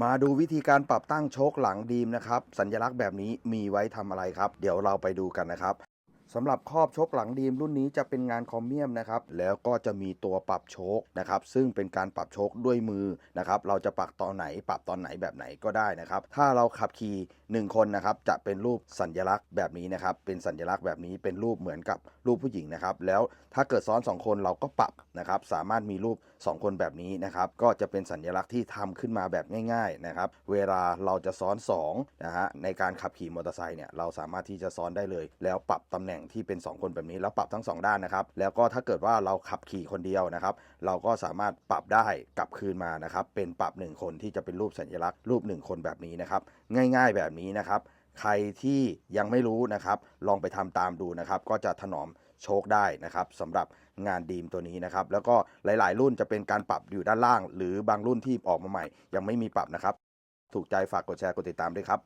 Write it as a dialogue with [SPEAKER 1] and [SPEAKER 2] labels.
[SPEAKER 1] มาดูวิธีการปรับตั้งโชคหลังดีมนะครับ สัญลักษณ์แบบนี้มีไว้ทำอะไรครับ เดี๋ยวเราไปดูกันนะครับ สำหรับครอบชคหลังดีมรุ่นนี้จะเป็นงานคอมเมียมนะครับแล้วก็จะมีตัวปรับโชคนะครับซึ่งเป็นการปรับโชคด้วยมือนะครับเราจะปรับตอนไหนปรับตอนไหนแบบไหนก็ได้นะครับถ้าเราขับขี่หนึ่งคนนะครับจะเป็นรูปสัญลักษณ์แบบนี้นะครับเป็นสัญลักษณ์แบบนี้เป็นรูปเหมือนกับรูปผู้หญิงนะครับแล้วถ้าเกิดซ้อนสองคนเราก็ปรับนะครับสามารถมีรูป 2 คนแบบนี้นะครับก็จะเป็นสัญลักษณ์ที่ทำขึ้นมาแบบง่ายๆนะครับเวลาเราจะซ้อน2นะฮะในการขับขี่มอเตอร์ไซค์เนี่ยเราสามารถที่จะซ้อนได้เลย แล้วปรับตำแหน่งที่เป็น 2 คนแบบนี้แล้วปรับทั้ง 2 ด้านนะครับ แล้วก็ถ้าเกิดว่าเราขับขี่คนเดียวนะครับ เราก็สามารถปรับได้กลับคืนมานะครับ เป็นปรับ 1 คนที่จะเป็นรูปสัญลักษณ์รูป 1 คนแบบนี้นะครับ ง่าย ๆ แบบนี้นะครับ ใครที่ยังไม่รู้นะครับ ลองไปทำตามดูนะครับ ก็จะถนอมโชคได้นะครับสำหรับงานดีมตัวนี้นะครับ แล้วก็หลาย ๆ รุ่นจะเป็นการปรับอยู่ด้านล่าง หรือบางรุ่นที่ออกมาใหม่ ยังไม่มีปรับนะครับ ถูกใจฝากกดแชร์กดติดตามด้วยครับ